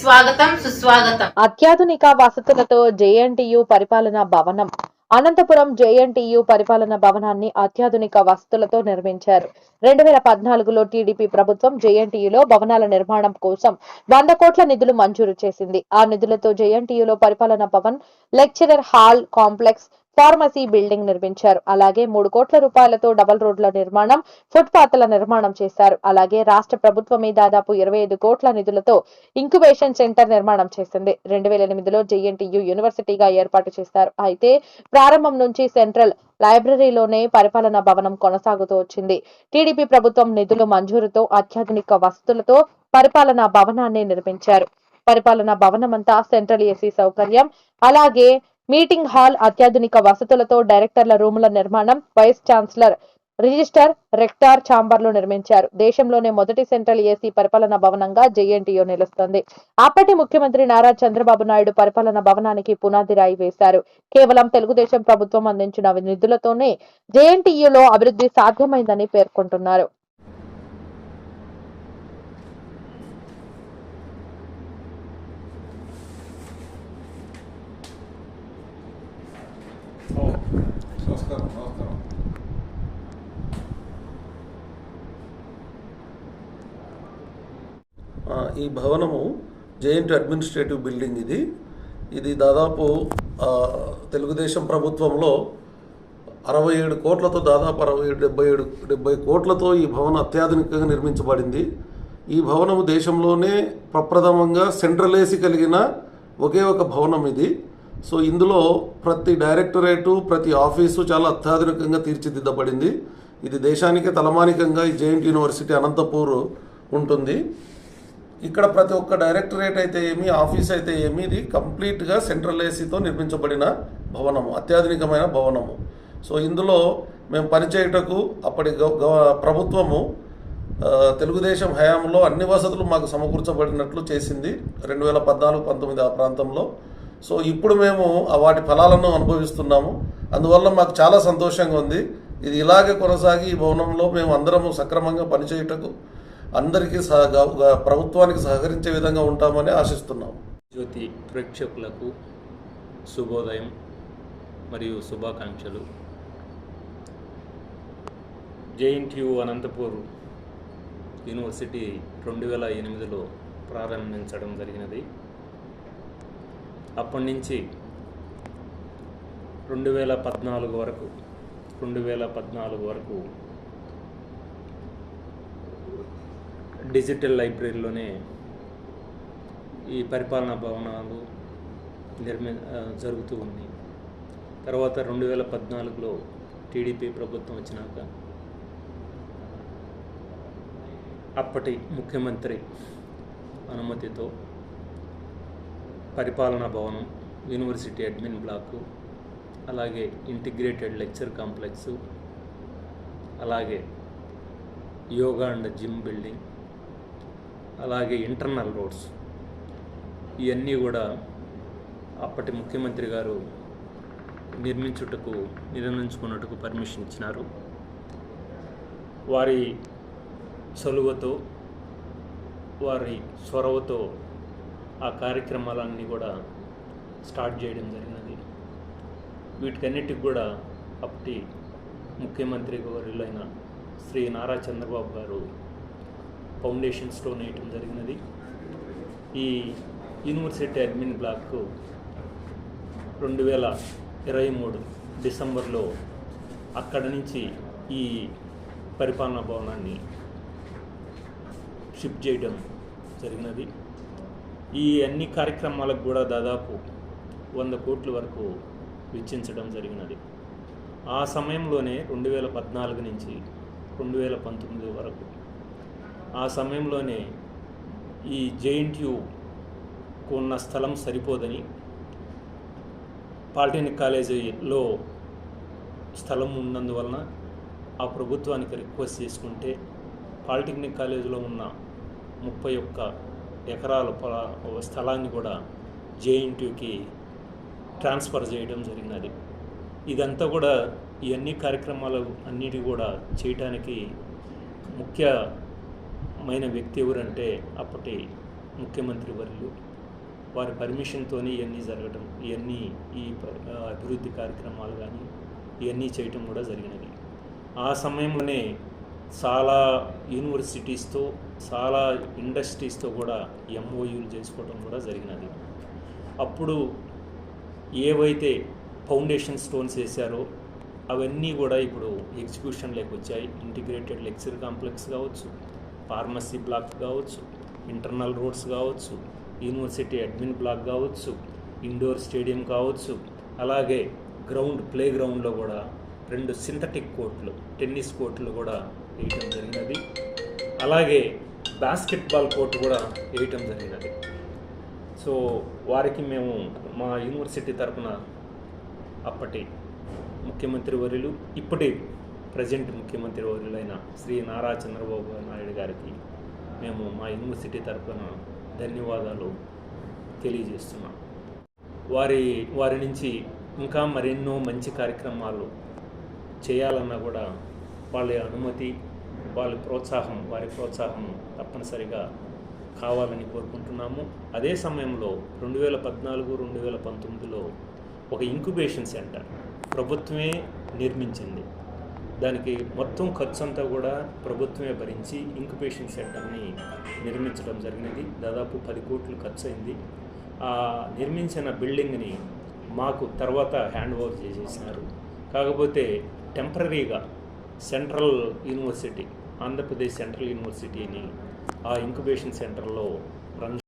స్వాగతం సుస్వాగతం. అత్యాధునిక వసతులతో జేఎన్టీయు పరిపాలనా భవనం. అనంతపురం జేఎన్టీయు పరిపాలన భవనాన్ని అత్యాధునిక వసతులతో నిర్మించారు. రెండు వేల పద్నాలుగులో టీడీపీ ప్రభుత్వం జేఎన్టీయులో భవనాల నిర్మాణం కోసం వంద కోట్ల నిధులు మంజూరు చేసింది. ఆ నిధులతో జేఎన్టీయులో పరిపాలన Bhavan lecturer hall complex pharmacy building నిర్మించారు. అలాగే మూడు కోట్ల రూపాయలతో డబల్ రోడ్ల నిర్మాణం ఫుట్పాత్ల నిర్మాణం చేశారు. అలాగే రాష్ట్ర ప్రభుత్వమే దాదాపు ఇరవై ఐదు కోట్ల నిధులతో ఇంక్యుబేషన్ సెంటర్ నిర్మాణం చేసింది. రెండు వేల ఎనిమిదిలో జేఎన్టీయు యూనివర్సిటీగా ఏర్పాటు చేశారు. అయితే ప్రారంభం నుంచి సెంట్రల్ లైబ్రరీలోనే పరిపాలనా భవనం కొనసాగుతూ వచ్చింది. టీడీపీ ప్రభుత్వం నిధులు మంజూరుతో అత్యాధునిక వసతులతో పరిపాలనా భవనాన్ని నిర్మించారు. పరిపాలనా భవనమంతా సెంట్రల్ ఏసీ సౌకర్యం. అలాగే మీటింగ్ హాల్ అత్యాధునిక వసతులతో డైరెక్టర్ల రూముల నిర్మాణం వైస్ ఛాన్సలర్ రిజిస్టర్ రెక్టార్ ఛాంబర్లు నిర్మించారు. దేశంలోనే మొదటి సెంట్రల్ ఏసీ పరిపాలన భవనంగా జేఎన్టీయూ నిలుస్తుంది. అప్పటి ముఖ్యమంత్రి నారా చంద్రబాబు నాయుడు పరిపాలన భవనానికి పునాది రాయి వేశారు. కేవలం తెలుగుదేశం ప్రభుత్వం అందించిన నిధులతోనే జేఎన్టీయూలో అభివృద్ధి సాధ్యమైందని పేర్కొంటున్నారు. ఈ భవనము జేఎన్టీ అడ్మినిస్ట్రేటివ్ బిల్డింగ్ ఇది. ఇది దాదాపు తెలుగుదేశం ప్రభుత్వంలో అరవై ఏడు కోట్లతో దాదాపు అరవై ఏడు డెబ్బై ఏడు డెబ్బై కోట్లతో ఈ భవనం అత్యాధునికంగా నిర్మించబడింది. ఈ భవనము దేశంలోనే ప్రప్రథమంగా సెంట్రల్ ఏసీ కలిగిన ఒకే ఒక భవనం ఇది. సో ఇందులో ప్రతి డైరెక్టరేటు ప్రతి ఆఫీసు చాలా అత్యాధునికంగా తీర్చిదిద్దబడింది. ఇది దేశానికి తలమానికంగా ఈ జేఎన్టీ యూనివర్సిటీ అనంతపూర్ ఉంటుంది. ఇక్కడ ప్రతి ఒక్క డైరెక్టరేట్ అయితే ఏమి ఆఫీస్ అయితే ఏమి ఇది కంప్లీట్గా సెంట్రల్ ఏసీతో నిర్మించబడిన భవనము అత్యాధునికమైన భవనము. సో ఇందులో మేము పనిచేయుటకు అప్పటి ప్రభుత్వము తెలుగుదేశం హయాంలో అన్ని వసతులు మాకు సమకూర్చబడినట్లు చేసింది రెండు వేల పద్నాలుగు పంతొమ్మిది ఆ ప్రాంతంలో. సో ఇప్పుడు మేము వాటి ఫలాలను అనుభవిస్తున్నాము. అందువల్ల మాకు చాలా సంతోషంగా ఉంది. ఇది ఇలాగే కొనసాగి ఈ భవనంలో మేము అందరము సక్రమంగా పనిచేయుటకు అందరికీ సహ ప్రభుత్వానికి సహకరించే విధంగా ఉంటామని ఆశిస్తున్నాం. జ్యోతి ప్రేక్షకులకు శుభోదయం మరియు శుభాకాంక్షలు. జేఎన్టీయు అనంతపూర్ యూనివర్సిటీ రెండు వేల ఎనిమిదిలో ప్రారంభించడం జరిగినది. అప్పటి నుంచి రెండు వేల పద్నాలుగు వరకు రెండు వేల పద్నాలుగు వరకు డిజిటల్ లైబ్రరీలోనే ఈ పరిపాలనా భవనాలు నిర్మి జరుగుతూ ఉంది. తర్వాత రెండు వేల పద్నాలుగులో టీడీపీ ప్రభుత్వం వచ్చినాక అప్పటి ముఖ్యమంత్రి అనుమతితో పరిపాలనా భవనం యూనివర్సిటీ అడ్మిన్ బ్లాకు అలాగే ఇంటిగ్రేటెడ్ లెక్చర్ కాంప్లెక్స్ అలాగే యోగా అండ్ జిమ్ బిల్డింగ్ అలాగే ఇంటర్నల్ రోడ్స్ ఇవన్నీ కూడా అప్పటి ముఖ్యమంత్రి గారు నిర్మించుటకు నిర్ణయించుకున్నట్టుకు పర్మిషన్ ఇచ్చినారు. వారి చొలువతో వారి చొరవతో ఆ కార్యక్రమాలన్నీ కూడా స్టార్ట్ చేయడం జరిగినది. వీటికన్నిటికి కూడా అప్పటి ముఖ్యమంత్రి గారులైన శ్రీ నారా చంద్రబాబు గారు ఫౌండేషన్ స్టోన్ వేయటం జరిగినది. ఈ యూనివర్సిటీ అడ్మిన్ బ్లాక్ రెండు వేల ఇరవై మూడు డిసెంబర్లో అక్కడ నుంచి ఈ పరిపాలనా భవనాన్ని షిఫ్ట్ చేయడం జరిగినది. ఈ అన్ని కార్యక్రమాలకు కూడా దాదాపు వంద కోట్ల వరకు వెచ్చించడం జరిగినది. ఆ సమయంలోనే రెండు వేల పద్నాలుగు నుంచి రెండు వేల పంతొమ్మిది వరకు ఆ సమయంలోనే ఈ జేఎన్టీయుకు ఉన్న స్థలం సరిపోదని పాలిటెక్నిక్ కాలేజీలో స్థలం ఉన్నందువలన ఆ ప్రభుత్వానికి రిక్వెస్ట్ చేసుకుంటే పాలిటెక్నిక్ కాలేజీలో ఉన్న ముప్పై ఒక్క ఎకరాల స్థలాన్ని కూడా జేఎన్టీయుకి ట్రాన్స్ఫర్ చేయడం జరిగినది. ఇదంతా కూడా ఈ అన్ని కార్యక్రమాలు అన్నిటి కూడా చేయటానికి ముఖ్య మైన వ్యక్తి ఎవరంటే అప్పటి ముఖ్యమంత్రి వర్యులు. వారి పర్మిషన్తోనే ఇవన్నీ జరగడం ఇవన్నీ ఈ ప- అభివృద్ధి కార్యక్రమాలు కానీ ఇవన్నీ చేయటం కూడా జరిగినది. ఆ సమయంలోనే చాలా యూనివర్సిటీస్తో చాలా ఇండస్ట్రీస్తో కూడా ఎంఓయూలు చేసుకోవడం కూడా జరిగినది. అప్పుడు ఏవైతే ఫౌండేషన్ స్టోన్స్ వేశారో అవన్నీ కూడా ఇప్పుడు ఎగ్జిక్యూషన్లోకి వచ్చాయి. ఇంటిగ్రేటెడ్ లెక్చర్ కాంప్లెక్స్ కావచ్చు ఫార్మసీ బ్లాక్ కావచ్చు ఇంటర్నల్ రోడ్స్ కావచ్చు యూనివర్సిటీ అడ్మిన్ బ్లాక్ కావచ్చు ఇండోర్ స్టేడియం కావచ్చు అలాగే గ్రౌండ్ ప్లే గ్రౌండ్లో కూడా రెండు సింథటిక్ కోర్టులు టెన్నిస్ కోర్టులు కూడా వేయటం జరిగినది. అలాగే బాస్కెట్బాల్ కోర్టు కూడా వేయటం జరిగినది. సో వారికి మేము మా యూనివర్సిటీ తరపున అప్పటి ముఖ్యమంత్రి వర్యులు ఇప్పటి ప్రజెంట్ ముఖ్యమంత్రి వర్యులైన శ్రీ నారా చంద్రబాబు నాయుడు గారికి మేము మా యూనివర్సిటీ తరపున ధన్యవాదాలు తెలియజేస్తున్నాం. వారి వారి నుంచి ఇంకా మరెన్నో మంచి కార్యక్రమాలు చేయాలన్నా కూడా వాళ్ళ అనుమతి వాళ్ళ ప్రోత్సాహం వారి ప్రోత్సాహం తప్పనిసరిగా కావాలని కోరుకుంటున్నాము. అదే సమయంలో రెండు వేల పద్నాలుగు రెండు వేల పంతొమ్మిదిలో ఒక ఇంక్యుబేషన్ సెంటర్ ప్రభుత్వమే నిర్మించింది. దానికి మొత్తం ఖర్చు అంతా కూడా ప్రభుత్వమే భరించి ఇంక్యుబేషన్ సెంటర్ని నిర్మించడం జరిగినది. దాదాపు పది కోట్లు ఖర్చు అయింది ఆ నిర్మించిన బిల్డింగ్ని మాకు తర్వాత హ్యాండ్ ఓవర్ చేసేసినారు. కాకపోతే టెంపరీగా సెంట్రల్ యూనివర్సిటీ ఆంధ్రప్రదేశ్ సెంట్రల్ యూనివర్సిటీని ఆ ఇంక్యుబేషన్ సెంటర్లో రన్